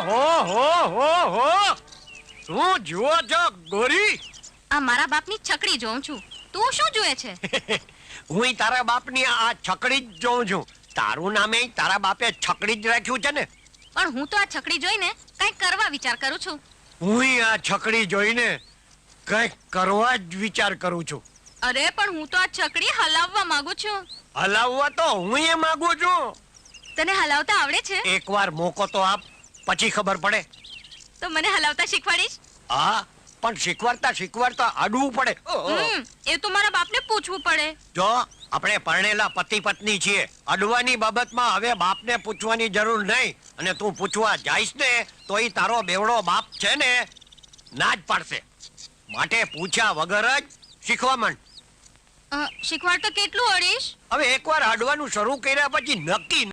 ઓહો હો હો હો. તું જુઓ છો ગોરી. આ મારા બાપની છકડી જોઉં છું. તું શું જુએ છે? હું તારા બાપની આ છકડી જ જોઉં છું. તારું નામે તારા બાપે છકડી જ રાખ્યું છે ને. પણ હું તો આ છકડી જોઈને કંઈક કરવા વિચાર કરું છું. હું આ છકડી જોઈને કંઈક કરવા જ વિચાર કરું છું. અરે પણ હું તો આ છકડી હલાવવા માંગુ છું. હલાવવા તો હું એ માંગુ છું. તને હલાવતા આવડે છે? એકવાર મોકો તો આપ. પછી ખબર પડે? તો મને હલાવતા શીખવાડીશ? હા પણ શીખવાડતા શીખવાડતા અડવું પડે. એ તો મારા બાપને પૂછવું પડે. જો આપણે પરણેલા પતિ પત્ની છીએ. અડવાની બાબતમાં હવે બાપને પૂછવાની જરૂર નહીં. અને તું પૂછવા જાઈશ ને તો એ તારો બેવડો બાપ છે ને ના જ પાડશે. માટે પૂછ્યા વગર જ શીખવા માંડ. શીખવાડતો શીખવાડ તો કેટલું અડીશ? હવે એકવાર અડવાનું શરૂ કર્યા પછી નક્કી